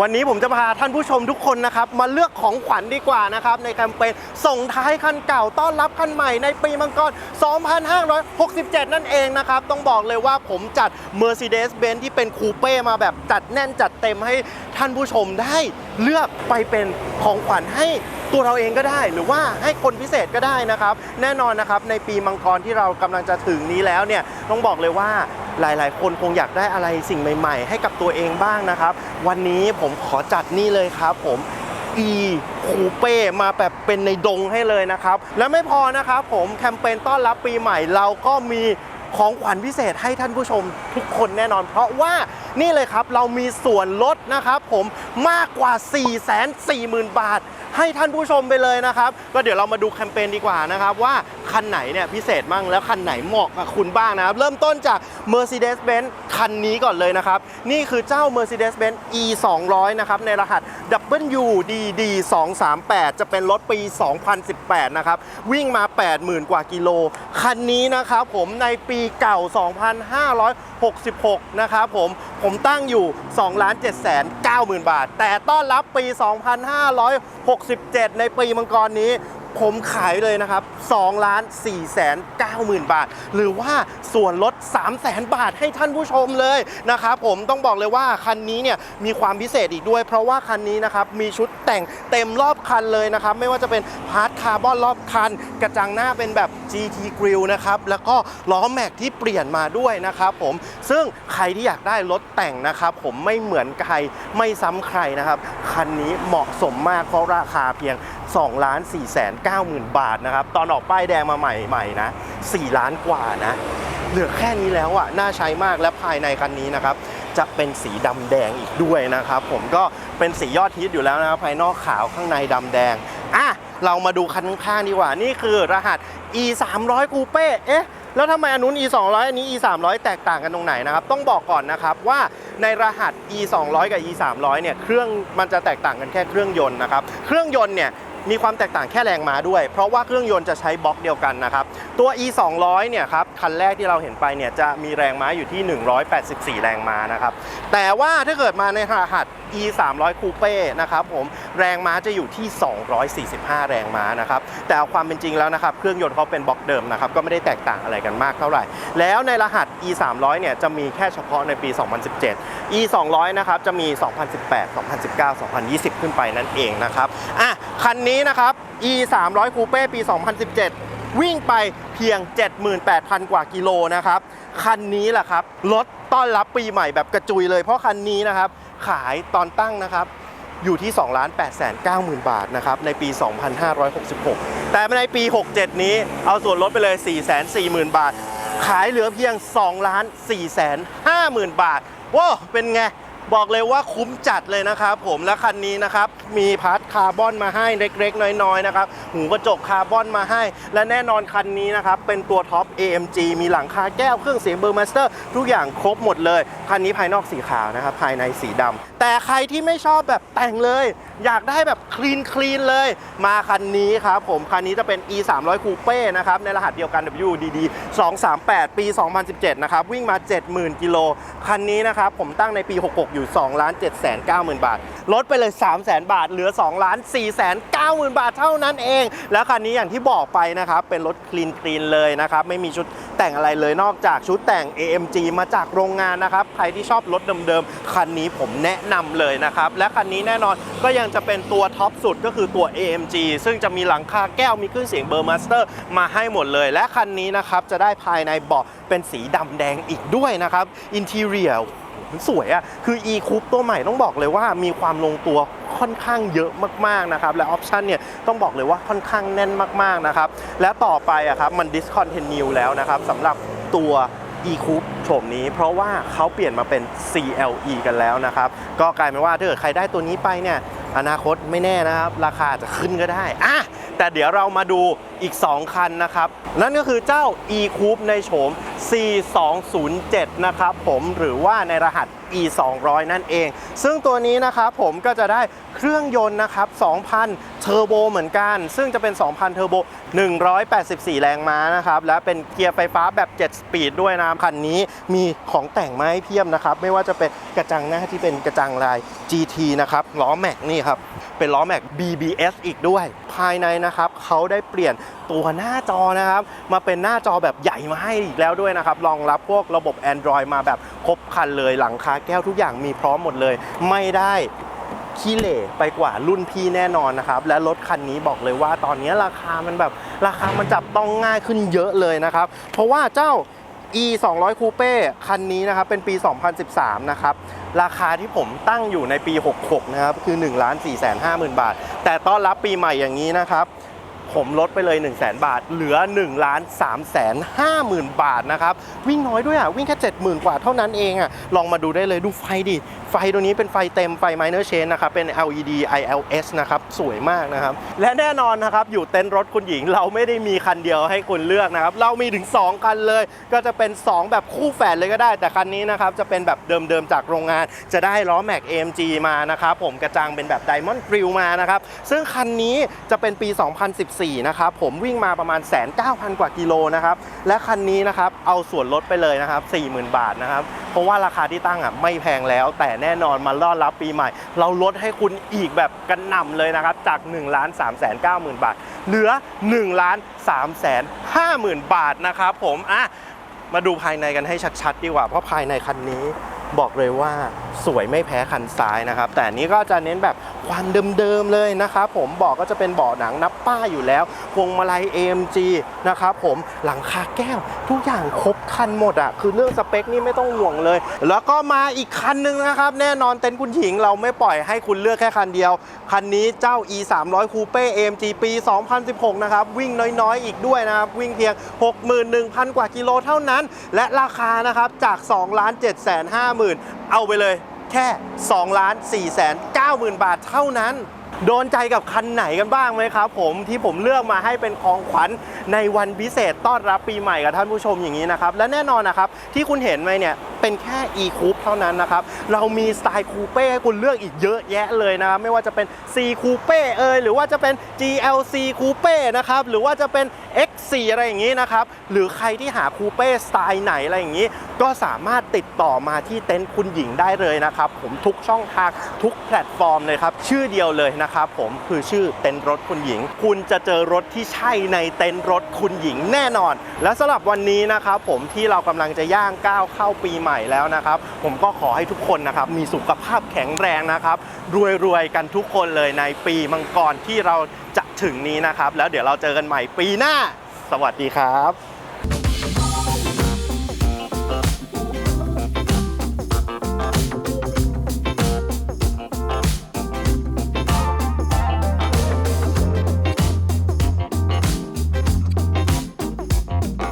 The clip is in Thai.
วันนี้ผมจะพาท่านผู้ชมทุกคนนะครับ มาเลือกของขวัญดีกว่านะครับในแคมเปญส่งท้ายคันเก่าต้อนรับคันใหม่ในปีมังกร 2567 นั่นเองนะครับ ต้องบอกเลยว่าผมจัด Mercedes-Benz ที่เป็นคูเป้มาแบบจัดแน่นจัดเต็มให้ท่านผู้ชมได้เลือกไปเป็นของขวัญให้ตัวเราเองก็ได้ หรือว่าให้คนพิเศษก็ได้นะครับ แน่นอนนะครับในปีมังกรที่เรากำลังจะถึงนี้แล้วเนี่ยต้องบอกเลยว่า หลาย ๆ คนคงอยากได้อะไรสิ่งใหม่ ๆ ให้กับตัวเองบ้างนะครับ วันนี้ผมขอจัดนี่เลยครับผม e คูเป้มาแบบเป็นในดงให้เลยนะครับ และไม่พอนะครับผมแคมเปญต้อนรับปีใหม่เราก็มีของขวัญพิเศษให้ท่านผู้ชมทุกคนแน่นอน เพราะว่า นี่เลยครับเรามีส่วนลดนะครับผมมากกว่า 4 4 0 0 0 0 บาท ให้ท่านผู้ชมไปเลยนะครับ ก็เดี๋ยวเรามาดูแคมเปญดีกว่านะครับ ว่าคันไหนเนี่ยพิเศษมั่งแล้วคันไหนเหมาะกับคุณบ้างนะครับ เริ่มต้นจาก Mercedes-Benz คันนี้ก่อนเลยนะครับ นี่คือเจ้า Mercedes-Benz E 2 0 0นะครับในรหัส WDD 238จะเป็นรถปี 2018 นะครับ วิ่งมา 80,000 กว่ากิโล คันนี้นะครับผมในปีเก่า 2,500 66 นะครับผม ผมตั้งอยู่ 2 7 9 0 0 0 0 บาท แต่ต้อนรับปี 2567 ในปีมังกรนี้ ผมขายเลยนะครับ2ล้าน4แสน9หมื่นบาท หรือว่าส่วนลด3แสนบาทให้ท่านผู้ชมเลยนะครับผมต้องบอกเลยว่าคันนี้เนี่ยมีความพิเศษอีกด้วย เพราะว่าคันนี้นะครับมีชุดแต่งเต็มรอบคันเลยนะครับ ไม่ว่าจะเป็นพาร์ทคาร์บอนรอบคัน กระจังหน้าเป็นแบบ GT Grill นะครับแล้วก็ล้อแม็กที่เปลี่ยนมาด้วยนะครับผมซึ่งใครที่อยากได้รถแต่งนะครับผมไม่เหมือนใครไม่ซ้ำใครนะครับ คันนี้เหมาะสมมากเพราะราคาเพียง2ล้าน4แสน9หมื่นบาทนะครับ ตอนออกป้ายแดงมาใหม่ๆนะ4ล้านกว่านะ เหลือแค่นี้แล้วอะ น่าใช้มากและภายในคันนี้นะครับ จะเป็นสีดำแดงอีกด้วยนะครับ ผมก็เป็นสียอดฮิตอยู่แล้วนะครับ ภายนอกขาวข้างในดำแดง อะ เรามาดูคันข้างดีกว่า นี่คือรหัส e 3 0 0 Coupe เอ๊ะแล้วทำไมอันนู้น e 2 0 0อันนี้ e 3 0 0แตกต่างกันตรงไหนนะครับ ต้องบอกก่อนนะครับว่าในรหัส e 2 0 0กับ e 3 0 0เนี่ย เครื่องมันจะแตกต่างกันแค่เครื่องยนต์นะครับ เครื่องยนต์เนี่ย มีความแตกต่างแค่แรงม้าด้วย เพราะว่าเครื่องยนต์จะใช้บล็อกเดียวกันนะครับ ตัว e 2 0 0เนี่ยครับคันแรกที่เราเห็นไปเนี่ยจะมีแรงม้าอยู่ที่ 184 แรงม้านะครับ แต่ว่าถ้าเกิดมาในรหัส e 3 0 0 Coupe นะครับผมแรงม้าจะอยู่ที่ 245 แรงม้านะครับ แต่เอาความเป็นจริงแล้วนะครับ เครื่องยนต์เขาเป็นบล็อกเดิมนะครับ ก็ไม่ได้แตกต่างอะไรกันมากเท่าไหร่ แล้วในรหัส e 3 0 0เนี่ยจะมีแค่เฉพาะในปี 2017 e 2 0 0นะครับจะมี 2018 2019 2020 ขึ้นไปนั่นเองนะครับอะคันนี้นะครับ e 3 0 0 Coupe ปี 2017 วิ่งไปเพียง 78,000 กว่ากิโลนะครับคันนี้แหละครับรถต้อนรับปีใหม่แบบกระจุยเลย เพราะคันนี้นะครับขายตอนตั้งนะครับอยู่ที่ 2 8 9 0 0 0 บาทนะครับในปี 2566 แต่ในปี 67 นี้เอาส่วนลดไปเลย 4 4 0 0 0 0 บาท ขายเหลือเพียง 2 4 5 0 0 0 0 บาท ว้าเป็นไง บอกเลยว่าคุ้มจัดเลยนะครับผมและคันนี้นะครับมีพาร์ทคาร์บอนมาให้เล็กๆ น้อยๆนะครับหูกระจกคาร์บอนมาให้ และแน่นอนคันนี้นะครับเป็นตัวท็อป AMG มีหลังคาแก้วเครื่องเสียงเบอร์มาสเตอร์ทุกอย่างครบหมดเลย คันนี้ภายนอกสีขาวนะครับภายในสีดำแต่ใครที่ไม่ชอบแบบแต่งเลย อยากได้แบบคลีนคลีนเลย มาคันนี้ครับผมคันนี้จะเป็น e 3 0 0 Coupe นะครับในรหัสเดียวกัน WDD 238 ปี 2017 นะครับวิ่งมา 70,000 กิโลคันนี้นะครับผมตั้งในปี 66อยู่2ล้าน7 9 0 0 0 บาท ลดไปเลย 3 0 0 0 0 0 บาท เหลือ2ล้าน4 9 0 0 0 0 บาทเท่านั้นเอง แล้วคันนี้อย่างที่บอกไปนะครับ เป็นรถคลีนคลีนเลยนะครับ ไม่มีชุดแต่งอะไรเลยนอกจากชุดแต่ง AMG มาจากโรงงานนะครับ ใครที่ชอบรถเดิมๆ คันนี้ผมแนะนำเลยนะครับ และคันนี้แน่นอนก็ยังจะเป็นตัวท็อปสุดก็คือตัว AMG ซึ่งจะมีหลังคาแก้วมีเครื่องเสียงเบอร์มาสเตอร์มาให้หมดเลย และคันนี้นะครับจะได้ภายในเบาะเป็นสีดำแดงอีกด้วยนะครับอินทีเรีย สวยอะคือ e coupe ตัวใหม่ต้องบอกเลยว่ามีความลงตัวค่อนข้างเยอะมากๆนะครับและออปชันเนี่ยต้องบอกเลยว่าค่อนข้างแน่นมากๆนะครับและต่อไปอะครับมัน discontinue แล้วนะครับสำหรับตัว e coupe โฉมนี้ เพราะว่าเขาเปลี่ยนมาเป็น CLE กันแล้วนะครับ ก็กลายเป็นว่าถ้าเกิดใครได้ตัวนี้ไปเนี่ยอนาคตไม่แน่นะครับ ราคาจะขึ้นก็ได้อะ แต่เดี๋ยวเรามาดูอีก 2 คันนะครับ นั่นก็คือเจ้า e coupe ในโฉม 4207 นะครับผมหรือว่าในรหัส e 200นั่นเอง ซึ่งตัวนี้นะครับผมก็จะได้เครื่องยนต์นะครับ2,000 เทอร์โบเหมือนกัน ซึ่งจะเป็น 2,000 เทอร์โบ 184 แรงม้านะครับ และเป็นเกียร์ไฟฟ้าแบบ 7 สปีดด้วยนะคันนี้มีของแต่งมาให้เพียบนะครับ ไม่ว่าจะเป็นกระจังหน้าที่เป็นกระจังลาย GT นะครับ ล้อแม็กนี่ครับ เป็นล้อแม็ก BBS อีกด้วย ภายในนะครับเขาได้เปลี่ยนตัวหน้าจอนะครับ มาเป็นหน้าจอแบบใหญ่มาให้อีกแล้วด้วยนะครับรองรับพวกระบบ Android มาแบบครบคันเลยหลังคาแก้วทุกอย่างมีพร้อมหมดเลย ไม่ได้ขี้เหร่ไปกว่ารุ่นพี่แน่นอนนะครับ และรถคันนี้บอกเลยว่าตอนนี้ราคามันแบบราคามันจับต้องง่ายขึ้นเยอะเลยนะครับ เพราะว่าเจ้า e 2 0 0 Coupe คันนี้นะครับเป็นปี 2013 นะครับ ราคาที่ผมตั้งอยู่ในปี 66 นะครับ คือ 1 4 5 0 0 0 0 บาท แต่ต้อนรับปีใหม่อย่างนี้นะครับ ผมลดไปเลย 1 0 0 0 0 0บาท เหลือ1 3 5 0 0 0 0 บาทนะครับ วิ่งน้อยด้วยอะ วิ่งแค่ 70,000 กว่าเท่านั้นเองอะ ลองมาดูได้เลยดูไฟดิ ไฟตัวนี้เป็นไฟเต็มไฟ minor chain นะครับ เป็น LED ILS นะครับ สวยมากนะครับ และแน่นอนนะครับ อยู่เต็นท์รถคุณหญิงเราไม่ได้มีคันเดียวให้คุณเลือกนะครับ เรามีถึง 2 คันเลย ก็จะเป็น 2 แบบคู่แฝดเลยก็ได้ แต่คันนี้นะครับจะเป็นแบบเดิมๆจากโรงงาน จะได้ล้อแม็ก AMG มานะครับผมกระจังเป็นแบบ Diamond Grill มานะครับซึ่งคันนี้จะเป็นปี 2014นะครับผมวิ่งมาประมาณ 1,900 กว่ากิโลนะครับและคันนี้นะครับเอาส่วนลดไปเลยนะครับ40,000 บาทนะครับเพราะว่าราคาที่ตั้งอะไม่แพงแล้ว แต่แน่นอนมาต้อนรับปีใหม่ เราลดให้คุณอีกแบบกระหน่ำเลยนะครับจาก1 3 9 0 0 0 0 บาท เหลือ1 3 5 0 0 0 0 บาทนะครับผมอะมาดูภายในกันให้ชัดๆ ดีกว่าเพราะภายในคันนี้ บอกเลยว่าสวยไม่แพ้คันซ้ายนะครับ แต่นี้ก็จะเน้นแบบควันเดิมๆเลยนะครับผมเบอกก็จะเป็นเบาะหนังนับป้าอยู่แล้วพวงมาลัย AMG นะครับผมหลังคาแก้ว ทุกอย่างครบคันหมดอะคือเรื่องสเปคนี่ไม่ต้องห่วงเลย แล้วก็มาอีกคันหนึ่งนะครับ แน่นอนเต็นท์คุณหญิงเราไม่ปล่อยให้คุณเลือกแค่คันเดียว คันนี้เจ้า e 3 0 0 Coupe AMG ปี 2016 นะครับ วิ่งน้อยๆ อีกด้วยนะครับ วิ่งเพียง 61,000 กว่ากิโลเท่านั้น และราคานะครับจาก 2 7 5 0 0 0 0 เอาไปเลยแค่2 4 9 0 0 0 0บาทเท่านั้น โดนใจกับคันไหนกันบ้างไหมครับผมที่ผมเลือกมาให้เป็นของขวัญในวันพิเศษต้อนรับปีใหม่กับท่านผู้ชมอย่างนี้นะครับ และแน่นอนนะครับที่คุณเห็นไหมเนี่ย เป็นแค่ e coupe เท่านั้นนะครับ เรามีสไตล์คูเป้ให้คุณเลือกอีกเยอะแยะเลยนะครับ ไม่ว่าจะเป็น C coupe เอยหรือว่าจะเป็น GLC coupe นะครับ หรือว่าจะเป็น X4 อะไรอย่างนี้นะครับ หรือใครที่หาคูเป้สไตล์ไหนอะไรอย่างนี้ ก็สามารถติดต่อมาที่เต็นท์คุณหญิงได้เลยนะครับ ผมทุกช่องทางทุกแพลตฟอร์มเลยครับ ชื่อเดียวเลยนะครับผมคือชื่อเต็นท์รถคุณหญิง คุณจะเจอรถที่ใช่ในเต็นท์รถคุณหญิงแน่นอน และสำหรับวันนี้นะครับผมที่เรากำลังจะย่างก้าวเข้าปีใหม่ม่แล้วนะครับ ผมก็ขอให้ทุกคนนะครับมีสุขภาพแข็งแรงนะครับรวยๆกันทุกคนเลยในปีมังกรที่เราจะถึงนี้นะครับ แล้วเดี๋ยวเราเจอกันใหม่ปีหน้า สวัสดีครับ